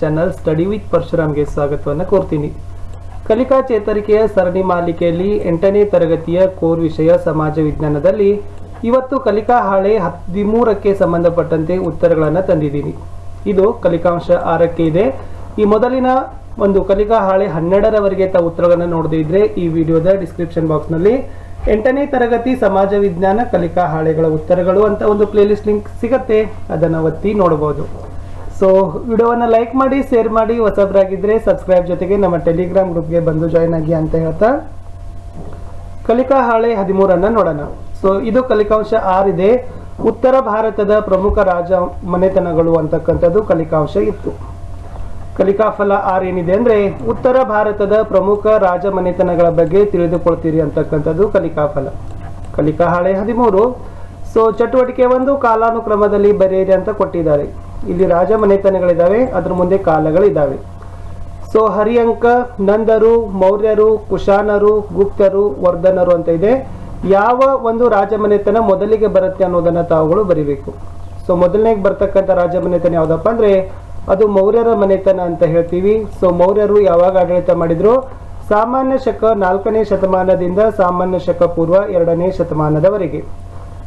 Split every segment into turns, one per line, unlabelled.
Channel study with ಪರಶುರಾಮ್ಗೆ ಸ್ವಾಗತವನ್ನು ಕೋರ್ತೀನಿ. ಕಲಿಕಾ ಚೇತರಿಕೆಯ ಸರಣಿ ಮಾಲಿಕೆಯಲ್ಲಿ ಎಂಟನೇ ತರಗತಿಯ ಕೋರ್ ವಿಷಯ ಸಮಾಜ ವಿಜ್ಞಾನದಲ್ಲಿ ಇವತ್ತು ಕಲಿಕಾ ಹಾಳೆ ಹದಿಮೂರಕ್ಕೆ ಸಂಬಂಧಪಟ್ಟಂತೆ ಉತ್ತರಗಳನ್ನು ತಂದಿದ್ದೀನಿ. ಇದು ಕಲಿಕಾಂಶ ಆರಕ್ಕೆ ಇದೆ. ಈ ಮೊದಲಿನ ಒಂದು ಕಲಿಕಾ ಹಾಳೆ ಹನ್ನೆರಡರವರೆಗೆ ತ ಉತ್ತರಗಳನ್ನು ನೋಡದೇ ಇದ್ರೆ ಈ ವಿಡಿಯೋದ ಡಿಸ್ಕ್ರಿಪ್ಷನ್ ಬಾಕ್ಸ್ನಲ್ಲಿ ಎಂಟನೇ ತರಗತಿ ಸಮಾಜ ವಿಜ್ಞಾನ ಕಲಿಕಾ ಹಾಳೆಗಳ ಉತ್ತರಗಳು ಅಂತ ಒಂದು ಪ್ಲೇಲಿಸ್ಟ್ ಲಿಂಕ್ ಸಿಗತ್ತೆ. ಅದನ್ನು ಒತ್ತಿ ನೋಡಬಹುದು ಸೊ ವಿಡಿಯೋವನ್ನು ಲೈಕ್ ಮಾಡಿ ಶೇರ್ ಮಾಡಿ ಹೊಸಬ್ರಾಗಿದ್ದರೆ ಸಬ್ಸ್ಕ್ರೈಬ್ ಜೊತೆಗೆ ನಮ್ಮ ಟೆಲಿಗ್ರಾಮ್ ಗ್ರೂಪ್ಗೆ ಬಂದು ಜಾಯ್ನ್ ಆಗಿ ಅಂತ ಹೇಳ್ತಾ. ಕಲಿಕಾ ಹಾಳೆ ಹದಿಮೂರನ್ನು ನೋಡೋಣ. ಸೊ ಇದು ಕಲಿಕಾಂಶ ಆರಿದೆ. ಉತ್ತರ ಭಾರತದ ಪ್ರಮುಖ ರಾಜ ಮನೆತನಗಳು ಅಂತಕ್ಕಂಥದ್ದು ಕಲಿಕಾಂಶ ಇತ್ತು. ಕಲಿಕಾಫಲ ಆರ್ ಏನಿದೆ ಅಂದರೆ ಉತ್ತರ ಭಾರತದ ಪ್ರಮುಖ ರಾಜ ಮನೆತನಗಳ ಬಗ್ಗೆ ತಿಳಿದುಕೊಳ್ತೀರಿ ಅಂತಕ್ಕಂಥದ್ದು ಕಲಿಕಾಫಲ ಕಲಿಕಾ ಹಾಳೆ ಹದಿಮೂರು. ಸೊ ಚಟುವಟಿಕೆ ಒಂದು ಕಾಲಾನುಕ್ರಮದಲ್ಲಿ ಬರೆಯಿರಿ ಅಂತ ಕೊಟ್ಟಿದ್ದಾರೆ. ಇಲ್ಲಿ ರಾಜ ಮನೆತನಗಳಿದ್ದಾವೆ, ಅದ್ರ ಮುಂದೆ ಕಾಲಗಳಿದ್ದಾವೆ. ಸೊ ಹರಿಯಂಕ, ನಂದರು, ಮೌರ್ಯರು, ಕುಶಾನರು, ಗುಪ್ತರು, ವರ್ಧನರು ಅಂತ ಇದೆ. ಯಾವ ಒಂದು ರಾಜಮನೆತನ ಮೊದಲಿಗೆ ಬರುತ್ತೆ ಅನ್ನೋದನ್ನ ತಾವುಗಳು ಬರಿಬೇಕು. ಸೊ ಮೊದಲನೇಗೆ ಬರ್ತಕ್ಕಂಥ ರಾಜಮನೆತನ ಯಾವ್ದಪ್ಪ ಅಂದ್ರೆ, ಅದು ಮೌರ್ಯರ ಮನೆತನ ಅಂತ ಹೇಳ್ತೀವಿ. ಸೊ ಮೌರ್ಯರು ಯಾವಾಗ ಆಡಳಿತ ಮಾಡಿದ್ರು? ಸಾಮಾನ್ಯ ಶಕ ನಾಲ್ಕನೇ ಶತಮಾನದಿಂದ ಸಾಮಾನ್ಯ ಶಕ ಪೂರ್ವ ಎರಡನೇ ಶತಮಾನದವರೆಗೆ.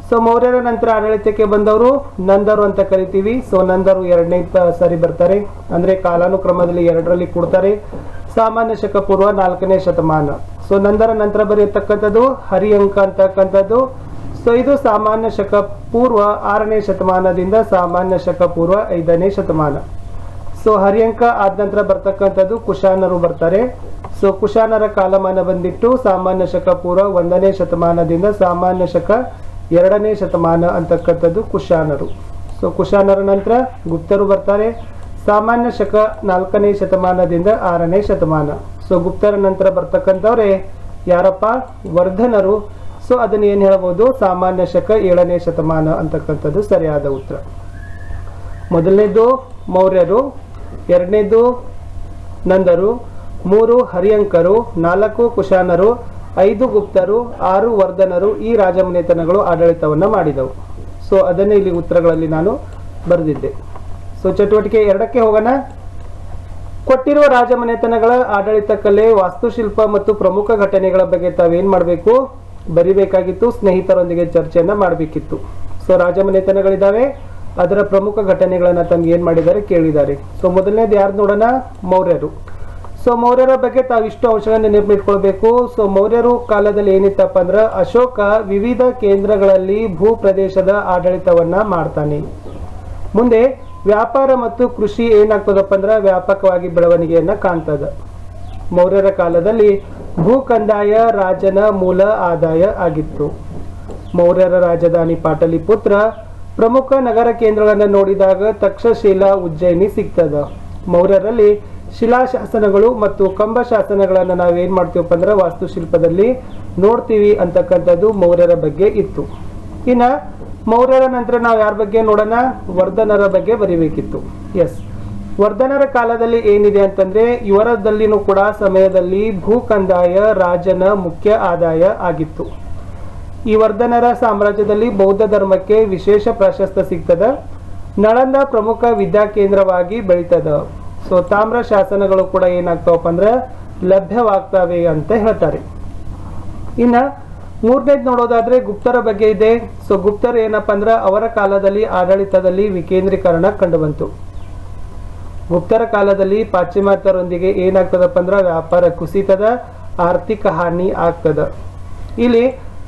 ಸೊ ಮೌರ್ಯರ ನಂತರ ಆಡಳಿತಕ್ಕೆ ಬಂದವರು ನಂದರು ಅಂತ ಕರಿತೀವಿ. ಸೊ ನಂದರು ಎರಡನೇ ಸರಿ ಬರ್ತಾರೆ. ಅಂದ್ರೆ ಕಾಲಾನುಕ್ರಮದಲ್ಲಿ ಎರಡರಲ್ಲಿ ಕೊಡ್ತಾರೆ. ಸಾಮಾನ್ಯ ಶಕ ಪೂರ್ವ ನಾಲ್ಕನೇ ಶತಮಾನ. ಸೊ ನಂದರ ನಂತರ ಬರೆಯತಕ್ಕಂಥದ್ದು ಹರಿಯಂಕ ಅಂತಕ್ಕಂಥದ್ದು. ಸೊ ಇದು ಸಾಮಾನ್ಯ ಶಕ ಪೂರ್ವ ಆರನೇ ಶತಮಾನದಿಂದ ಸಾಮಾನ್ಯ ಶಕ ಪೂರ್ವ ಐದನೇ ಶತಮಾನ. ಸೊ ಹರಿಯಂಕ ಆದ ನಂತರ ಬರ್ತಕ್ಕಂಥದ್ದು ಕುಶಾನರು ಬರ್ತಾರೆ. ಸೊ ಕುಶಾನರ ಕಾಲಮಾನ ಬಂದಿಟ್ಟು ಸಾಮಾನ್ಯ ಶಕ ಪೂರ್ವ ಒಂದನೇ ಶತಮಾನದಿಂದ ಸಾಮಾನ್ಯ ಶಕ ಎರಡನೇ ಶತಮಾನ ಅಂತಕ್ಕಂಥದ್ದು ಕುಶಾನರು. ಸೊ ಕುಶಾನರ ನಂತರ ಗುಪ್ತರು ಬರ್ತಾರೆ. ಸಾಮಾನ್ಯ ಶಕ ನಾಲ್ಕನೇ ಶತಮಾನದಿಂದ ಆರನೇ ಶತಮಾನ. ಸೊ ಗುಪ್ತರ ನಂತರ ಬರ್ತಕ್ಕಂಥವ್ರೆ ಯಾರಪ್ಪ? ವರ್ಧನರು. ಸೊ ಅದನ್ನ ಏನು ಹೇಳ್ಬೋದು? ಸಾಮಾನ್ಯ ಶಕ ಏಳನೇ ಶತಮಾನ ಅಂತಕ್ಕಂಥದ್ದು ಸರಿಯಾದ ಉತ್ತರ. ಮೊದಲನೇದು ಮೌರ್ಯರು, ಎರಡನೇದು ನಂದರು, ಮೂರು ಹರಿಯಂಕರು, ನಾಲ್ಕು ಕುಶಾನರು ಐದು ಗುಪ್ತರು, ಆರು ವರ್ಧನರು ಈ ರಾಜಮನೆತನಗಳು ಆಡಳಿತವನ್ನ ಮಾಡಿದವು. ಸೊ ಅದನ್ನೇ ಇಲ್ಲಿ ಉತ್ತರಗಳಲ್ಲಿ ನಾನು ಬರೆದಿದ್ದೆ. ಸೊ ಚಟುವಟಿಕೆ ಎರಡಕ್ಕೆ ಹೋಗೋಣ. ಕೊಟ್ಟಿರುವ ರಾಜಮನೆತನಗಳ ಆಡಳಿತ ಕಲೆ, ವಾಸ್ತುಶಿಲ್ಪ ಮತ್ತು ಪ್ರಮುಖ ಘಟನೆಗಳ ಬಗ್ಗೆ ತಾವೇನ್ ಮಾಡಬೇಕು? ಬರಿಬೇಕಾಗಿತ್ತು, ಸ್ನೇಹಿತರೊಂದಿಗೆ ಚರ್ಚೆಯನ್ನ ಮಾಡಬೇಕಿತ್ತು. ಸೊ ರಾಜಮನೆತನಗಳಿದಾವೆ. ಅದರ ಪ್ರಮುಖ ಘಟನೆಗಳನ್ನ ತಮ್ಗೆ ಏನ್ ಮಾಡಿದ್ದಾರೆ ಕೇಳಿದ್ದಾರೆ. ಸೊ ಮೊದಲನೇದು ಯಾರು ನೋಡೋಣ? ಮೌರ್ಯರು. ಸೊ ಮೌರ್ಯರ ಬಗ್ಗೆ ತಾವು ಇಷ್ಟು ಅಂಶಗಳನ್ನು ನೆನಪಿಟ್ಕೊಳ್ಬೇಕು. ಸೊ ಮೌರ್ಯರು ಕಾಲದಲ್ಲಿ ಏನಿತ್ತಪ್ಪ ಅಂದ್ರೆ ಅಶೋಕ ವಿವಿಧ ಕೇಂದ್ರಗಳಲ್ಲಿ ಭೂ ಪ್ರದೇಶದ ಆಡಳಿತವನ್ನ ಮಾಡ್ತಾನೆ. ಮುಂದೆ ವ್ಯಾಪಾರ ಮತ್ತು ಕೃಷಿ ಏನಾಗ್ತದಪ್ಪ ಅಂದ್ರೆ ವ್ಯಾಪಕವಾಗಿ ಬೆಳವಣಿಗೆಯನ್ನ ಕಾಣ್ತದ. ಮೌರ್ಯರ ಕಾಲದಲ್ಲಿ ಭೂ ಕಂದಾಯ, ರಾಜನ ಮೂಲ ಆದಾಯ ಆಗಿತ್ತು. ಮೌರ್ಯರ ರಾಜಧಾನಿ ಪಾಟಲಿಪುತ್ರ ಪ್ರಮುಖ ನಗರ ಕೇಂದ್ರಗಳನ್ನು ನೋಡಿದಾಗ ತಕ್ಷಶಿಲಾ ಉಜ್ಜಯಿನಿ ಸಿಗ್ತದ. ಮೌರ್ಯರಲ್ಲಿ ಶಿಲಾಶಾಸನಗಳು ಮತ್ತು ಕಂಬ ಶಾಸನಗಳನ್ನು ನಾವೇನ್ ಮಾಡ್ತೀವಪ್ಪ ಅಂದ್ರೆ ವಾಸ್ತುಶಿಲ್ಪದಲ್ಲಿ ನೋಡ್ತೀವಿ ಅಂತಕ್ಕಂಥದ್ದು ಮೌರ್ಯರ ಬಗ್ಗೆ ಇತ್ತು. ಇನ್ನ ಮೌರ್ಯರ ನಂತರ ನಾವು ಯಾರ ಬಗ್ಗೆ ನೋಡೋಣ? ವರ್ಧನರ ಬಗ್ಗೆ ಬರಿಬೇಕಿತ್ತು. ಎಸ್ ವರ್ಧನರ ಕಾಲದಲ್ಲಿ ಏನಿದೆ ಅಂತಂದ್ರೆ ಇವರದಲ್ಲಿನೂ ಕೂಡ ಸಮಯದಲ್ಲಿ ಭೂ ಕಂದಾಯ ರಾಜನ ಮುಖ್ಯ ಆದಾಯ ಆಗಿತ್ತು. ಈ ವರ್ಧನರ ಸಾಮ್ರಾಜ್ಯದಲ್ಲಿ ಬೌದ್ಧ ಧರ್ಮಕ್ಕೆ ವಿಶೇಷ ಪ್ರಾಶಸ್ತ್ಯ ಸಿಗ್ತದ. ನಳಂದ ಪ್ರಮುಖ ವಿದ್ಯಾ ಕೇಂದ್ರವಾಗಿ ಬೆಳೀತದ. ಸೊ ತಾಮ್ರ ಶಾಸನಗಳು ಕೂಡ ಏನಾಗ್ತಾವಪ್ಪ ಅಂದ್ರೆ ಲಭ್ಯವಾಗ್ತಾವೆ ಅಂತ ಹೇಳ್ತಾರೆ. ಇನ್ನ ಮೂರನೇದು ನೋಡೋದಾದ್ರೆ ಗುಪ್ತರ ಬಗ್ಗೆ ಇದೆ. ಸೊ ಗುಪ್ತರು ಏನಪ್ಪ ಅಂದ್ರೆ ಅವರ ಕಾಲದಲ್ಲಿ, ಆಡಳಿತದಲ್ಲಿ ವಿಕೇಂದ್ರೀಕರಣ ಕಂಡು ಬಂತು ಗುಪ್ತರ ಕಾಲದಲ್ಲಿ ಪಾಶ್ಚಿಮಾತ್ಯರೊಂದಿಗೆ ಏನಾಗ್ತದಪ್ಪ ಅಂದ್ರೆ ವ್ಯಾಪಾರ ಕುಸಿತದ ಆರ್ಥಿಕ ಹಾನಿ ಆಗ್ತದ. ಇಲ್ಲಿ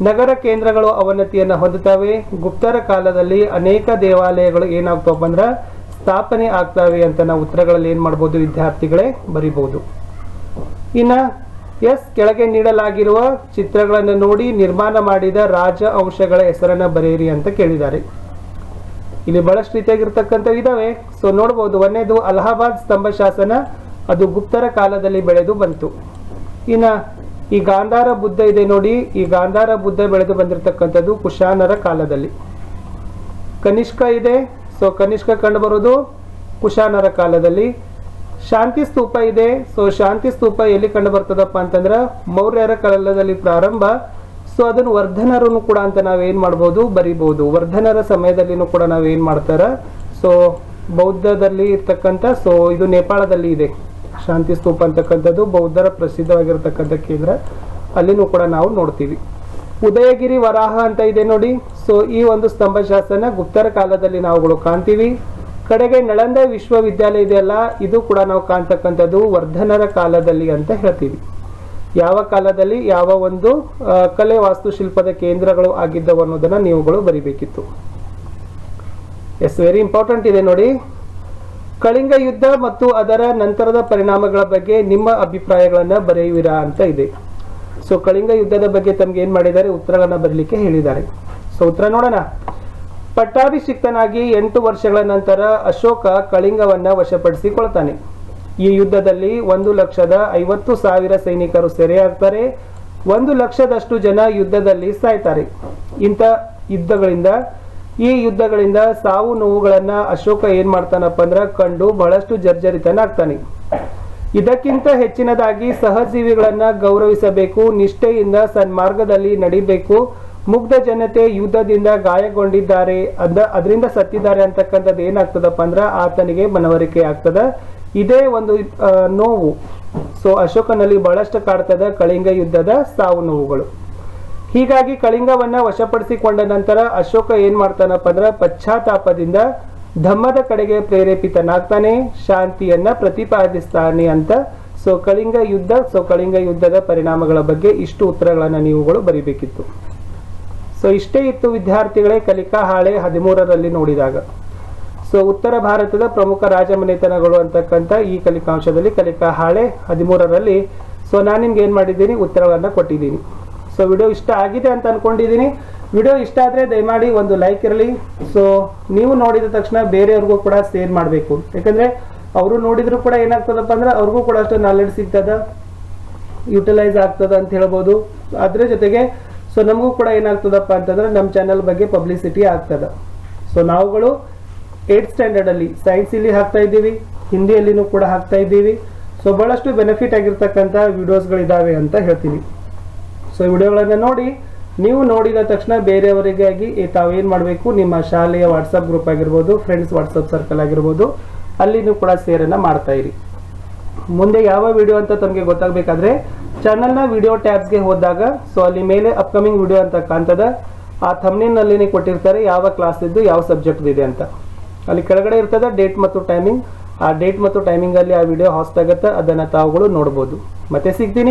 ನಗರ ಕೇಂದ್ರಗಳು ಅವನತಿಯನ್ನು ಹೊಂದುತ್ತವೆ. ಗುಪ್ತರ ಕಾಲದಲ್ಲಿ ಅನೇಕ ದೇವಾಲಯಗಳು ಏನಾಗ್ತವಪ್ಪ ಅಂದ್ರೆ ಸ್ಥಾಪನೆ ಆಗ್ತವೆ ಅಂತ ನಾವು ಉತ್ತರಗಳಲ್ಲಿ ಏನು ಮಾಡ್ಬೋದು ವಿದ್ಯಾರ್ಥಿಗಳೇ ಬರಿಬೋದು ಇನ್ನ ಎಸ್ ಕೆಳಗೆ ನೀಡಲಾಗಿರುವ ಚಿತ್ರಗಳನ್ನು ನೋಡಿ ನಿರ್ಮಾಣ ಮಾಡಿದ ರಾಜ ಅಂಶಗಳ ಹೆಸರನ್ನ ಬರೆಯಿರಿ ಅಂತ ಕೇಳಿದ್ದಾರೆ. ಇಲ್ಲಿ ಬಹಳಷ್ಟು ರೀತಿಯಾಗಿರ್ತಕ್ಕಂಥ ಇದಾವೆ. ಸೊ ನೋಡ್ಬೋದು, ಒಂದೇದು ಅಲಹಾಬಾದ್ ಸ್ತಂಭ ಶಾಸನ, ಅದು ಗುಪ್ತರ ಕಾಲದಲ್ಲಿ ಬೆಳೆದು ಬಂತು. ಇನ್ನ ಈ ಗಾಂಧಾರ ಬುದ್ಧ ಇದೆ ನೋಡಿ, ಈ ಗಾಂಧಾರ ಬುದ್ಧ ಬೆಳೆದು ಬಂದಿರತಕ್ಕಂಥದ್ದು ಕುಶಾನರ ಕಾಲದಲ್ಲಿ. ಕನಿಷ್ಕ ಇದೆ ಸೊ ಕನಿಷ್ಕ ಕಂಡು ಬರೋದು ಕುಶಾನರ ಕಾಲದಲ್ಲಿ. ಶಾಂತಿ ಸ್ತೂಪ ಇದೆ. ಸೊ ಶಾಂತಿ ಸ್ತೂಪ ಎಲ್ಲಿ ಕಂಡು ಬರ್ತದಪ್ಪ ಅಂತಂದ್ರ, ಮೌರ್ಯರ ಕಾಲದಲ್ಲಿ ಪ್ರಾರಂಭ. ಸೊ ಅದನ್ನು ವರ್ಧನರನ್ನು ಕೂಡ ಅಂತ ನಾವೇನ್ ಮಾಡ್ಬೋದು ಬರಿಬಹುದು ವರ್ಧನರ ಸಮಯದಲ್ಲಿನೂ ಕೂಡ ನಾವೇನ್ ಮಾಡ್ತಾರ? ಸೊ ಬೌದ್ಧದಲ್ಲಿ ಇರ್ತಕ್ಕಂಥ ಸೊ ಇದು ನೇಪಾಳದಲ್ಲಿ ಇದೆ. ಶಾಂತಿ ಸ್ತೂಪ ಅಂತಕ್ಕಂಥದ್ದು ಬೌದ್ಧರ ಪ್ರಸಿದ್ಧವಾಗಿರ್ತಕ್ಕಂಥ ಕೇಂದ್ರ. ಅಲ್ಲಿನೂ ಕೂಡ ನಾವು ನೋಡ್ತೀವಿ. ಉದಯಗಿರಿ ವರಾಹ ಅಂತ ಇದೆ ನೋಡಿ. ಸೊ ಈ ಒಂದು ಸ್ತಂಭಶಾಸ್ತ್ರನ ಗುಪ್ತರ ಕಾಲದಲ್ಲಿ ನಾವುಗಳು ಕಾಣ್ತೀವಿ. ಕಡೆಗೆ ನಳಂದ ವಿಶ್ವವಿದ್ಯಾಲಯ ಇದೆಯಲ್ಲ, ಇದು ಕೂಡ ನಾವು ಕಾಣ್ತಕ್ಕಂಥದ್ದು ವರ್ಧನರ ಕಾಲದಲ್ಲಿ ಅಂತ ಹೇಳ್ತೀವಿ. ಯಾವ ಕಾಲದಲ್ಲಿ ಯಾವ ಒಂದು ಕಲೆ ವಾಸ್ತುಶಿಲ್ಪದ ಕೇಂದ್ರಗಳು ಆಗಿದ್ದವು ಅನ್ನೋದನ್ನ ನೀವುಗಳು ಬರಿಬೇಕಿತ್ತು. ಎಸ್ ವೆರಿ ಇಂಪಾರ್ಟೆಂಟ್ ಇದೆ ನೋಡಿ. ಕಳಿಂಗ ಯುದ್ಧ ಮತ್ತು ಅದರ ನಂತರದ ಪರಿಣಾಮಗಳ ಬಗ್ಗೆ ನಿಮ್ಮ ಅಭಿಪ್ರಾಯಗಳನ್ನ ಬರೆಯುವಿರಾ ಅಂತ ಇದೆ. ಸೊ ಕಳಿಂಗ ಯುದ್ಧದ ಬಗ್ಗೆ ತಮ್ಗೆ ಏನು ಮಾಡಿದ್ದಾರೆ? ಉತ್ತರಗಳನ್ನ ಬರಲಿಕ್ಕೆ ಹೇಳಿದ್ದಾರೆ. ಸೊ ಉತ್ತರ ನೋಡೋಣ. ಪಟ್ಟಾಭಿಷಿಕ್ತನಾಗಿ ಎಂಟು ವರ್ಷಗಳ ನಂತರ ಅಶೋಕ ಕಳಿಂಗವನ್ನ ವಶಪಡಿಸಿಕೊಳ್ತಾನೆ. ಈ ಯುದ್ಧದಲ್ಲಿ ಒಂದು ಲಕ್ಷದ ಐವತ್ತು ಸಾವಿರ ಸೈನಿಕರು ಸೆರೆಯಾಗ್ತಾರೆ. ಒಂದು ಲಕ್ಷದಷ್ಟು ಜನ ಯುದ್ಧದಲ್ಲಿ ಸಾಯ್ತಾರೆ. ಇಂಥ ಯುದ್ಧಗಳಿಂದ, ಈ ಯುದ್ಧಗಳಿಂದ ಸಾವು ನೋವುಗಳನ್ನ ಅಶೋಕ ಏನ್ ಮಾಡ್ತಾನಪ್ಪ ಅಂದ್ರ ಕಂಡು ಬಹಳಷ್ಟು ಜರ್ಜರಿತನಾಗ್ತಾನೆ. ಇದಕ್ಕಿಂತ ಹೆಚ್ಚಿನದಾಗಿ ಸಹಜೀವಿಗಳನ್ನ ಗೌರವಿಸಬೇಕು, ನಿಷ್ಠೆಯಿಂದ ಸನ್ಮಾರ್ಗದಲ್ಲಿ ನಡಿಬೇಕು ಮುಗ್ಧ ಜನತೆ ಯುದ್ಧದಿಂದ ಗಾಯಗೊಂಡಿದ್ದಾರೆ ಅದ ಅದರಿಂದ ಸತ್ತಿದ್ದಾರೆ ಅಂತಕ್ಕಂಥದ್ದು ಏನಾಗ್ತದಪ್ಪ ಅಂದ್ರೆ ಆತನಿಗೆ ಮನವರಿಕೆ ಆಗ್ತದ. ಇದೇ ಒಂದು ನೋವು. ಸೊ ಅಶೋಕನಲ್ಲಿ ಬಹಳಷ್ಟು ಕಾಡ್ತದ ಕಳಿಂಗ ಯುದ್ಧದ ಸಾವು ನೋವುಗಳು. ಹೀಗಾಗಿ ಕಳಿಂಗವನ್ನ ವಶಪಡಿಸಿಕೊಂಡ ನಂತರ ಅಶೋಕ ಏನ್ ಮಾಡ್ತಾನಪ್ಪ ಅಂದ್ರೆ ಪಶ್ಚಾತ್ತಾಪದಿಂದ ಧಮ್ಮದ ಕಡೆಗೆ ಪ್ರೇರೇಪಿತನಾಗ್ತಾನೆ, ಶಾಂತಿಯನ್ನ ಪ್ರತಿಪಾದಿಸ್ತಾನೆ ಅಂತ. ಸೊ ಕಳಿಂಗ ಯುದ್ಧ ಸೊ ಕಳಿಂಗ ಯುದ್ಧದ ಪರಿಣಾಮಗಳ ಬಗ್ಗೆ ಇಷ್ಟು ಉತ್ತರಗಳನ್ನು ನೀವುಗಳು ಬರಿಬೇಕಿತ್ತು. ಸೊ ಇಷ್ಟೇ ಇತ್ತು ವಿದ್ಯಾರ್ಥಿಗಳೇ ಕಲಿಕಾ ಹಾಳೆ ಹದಿಮೂರರಲ್ಲಿ ನೋಡಿದಾಗ. ಸೊ ಉತ್ತರ ಭಾರತದ ಪ್ರಮುಖ ರಾಜಮನೆತನಗಳು ಅಂತಕ್ಕಂಥ ಈ ಕಲಿಕಾಂಶದಲ್ಲಿ ಕಲಿಕಾ ಹಾಳೆ ಹದಿಮೂರರಲ್ಲಿ. ಸೊ ನಾನು ನಿಮ್ಗೆ ಏನು ಮಾಡಿದ್ದೀನಿ? ಉತ್ತರಗಳನ್ನ ಕೊಟ್ಟಿದ್ದೀನಿ. ಸೊ ವಿಡಿಯೋ ಇಷ್ಟ ಆಗಿದೆ ಅಂತ ಅನ್ಕೊಂಡಿದ್ದೀನಿ. ವಿಡಿಯೋ ಇಷ್ಟ ಆದ್ರೆ ದಯಮಾಡಿ ಒಂದು ಲೈಕ್ ಇರಲಿ. ಸೊ ನೀವು ನೋಡಿದ ತಕ್ಷಣ ಬೇರೆಯವ್ರಿಗೂ ಕೂಡ ಶೇರ್ ಮಾಡಬೇಕು. ಯಾಕಂದ್ರೆ ಅವರು ನೋಡಿದ್ರು ಕೂಡ ಏನಾಗ್ತದಪ್ಪ ಅಂದ್ರೆ ಅವ್ರಿಗೂ ಕೂಡ ಅಷ್ಟು ನಾಲೆಡ್ಜ್ ಸಿಗ್ತದ ಯುಟಿಲೈಸ್ ಆಗ್ತದ ಅಂತ ಹೇಳ್ಬೋದು. ಅದ್ರ ಜೊತೆಗೆ ಸೊ ನಮಗೂ ಕೂಡ ಏನಾಗ್ತದಪ್ಪ ಅಂತಂದ್ರೆ ನಮ್ಮ ಚಾನಲ್ ಬಗ್ಗೆ ಪಬ್ಲಿಸಿಟಿ ಆಗ್ತದ. ಸೊ ನಾವುಗಳು ಏಟ್ ಸ್ಟ್ಯಾಂಡರ್ಡ್ ಅಲ್ಲಿ ಸೈನ್ಸ್ ಇಲ್ಲಿ ಹಾಕ್ತಾ ಇದ್ದೀವಿ, ಹಿಂದಿಯಲ್ಲಿನೂ ಕೂಡ ಹಾಕ್ತಾ ಇದ್ದೀವಿ. ಸೊ ಬಹಳಷ್ಟು ಬೆನಿಫಿಟ್ ಆಗಿರ್ತಕ್ಕಂಥ ವಿಡಿಯೋಸ್ಗಳಿದ್ದಾವೆ ಅಂತ ಹೇಳ್ತೀನಿ. ಸೊ ವಿಡಿಯೋಗಳನ್ನ ನೋಡಿ, ನೀವು ನೋಡಿದ ತಕ್ಷಣ ಬೇರೆಯವರಿಗಾಗಿ ತಾವೇನ್ ಮಾಡಬೇಕು? ನಿಮ್ಮ ಶಾಲೆಯ ವಾಟ್ಸಪ್ ಗ್ರೂಪ್ ಆಗಿರ್ಬೋದು ಫ್ರೆಂಡ್ಸ್ ವಾಟ್ಸಪ್ ಸರ್ಕಲ್ ಆಗಿರ್ಬೋದು, ಅಲ್ಲಿನೂ ಕೂಡ ಸೇರನ್ನು ಮಾಡ್ತಾ ಇರಿ. ಮುಂದೆ ಯಾವ ವಿಡಿಯೋ ಅಂತ ತಮಗೆ ಗೊತ್ತಾಗಬೇಕಾದ್ರೆ ಚಾನಲ್ನ ವಿಡಿಯೋ ಟ್ಯಾಬ್ಸ್ಗೆ ಹೋದಾಗ ಸೊ ಅಲ್ಲಿ ಮೇಲೆ ಅಪ್ಕಮಿಂಗ್ ವಿಡಿಯೋ ಅಂತ ಕಾಣ್ತದ. ಆ ಥಮ್ನೇಲ್ನಲ್ಲಿನೇ ಕೊಟ್ಟಿರ್ತಾರೆ ಯಾವ ಕ್ಲಾಸ್ ಇದ್ದು ಯಾವ ಸಬ್ಜೆಕ್ಟ್ ಇದೆ ಅಂತ. ಅಲ್ಲಿ ಕೆಳಗಡೆ ಇರ್ತದ ಡೇಟ್ ಮತ್ತು ಟೈಮಿಂಗ್ ಆ ಡೇಟ್ ಮತ್ತು ಟೈಮಿಂಗ್ ಅಲ್ಲಿ ಆ ವಿಡಿಯೋ ಹಾಸ್ಟ್ ಆಗುತ್ತೆ, ಅದನ್ನ ತಾವುಗಳು ನೋಡಬಹುದು ಮತ್ತೆ ಸಿಗ್ತೀನಿ.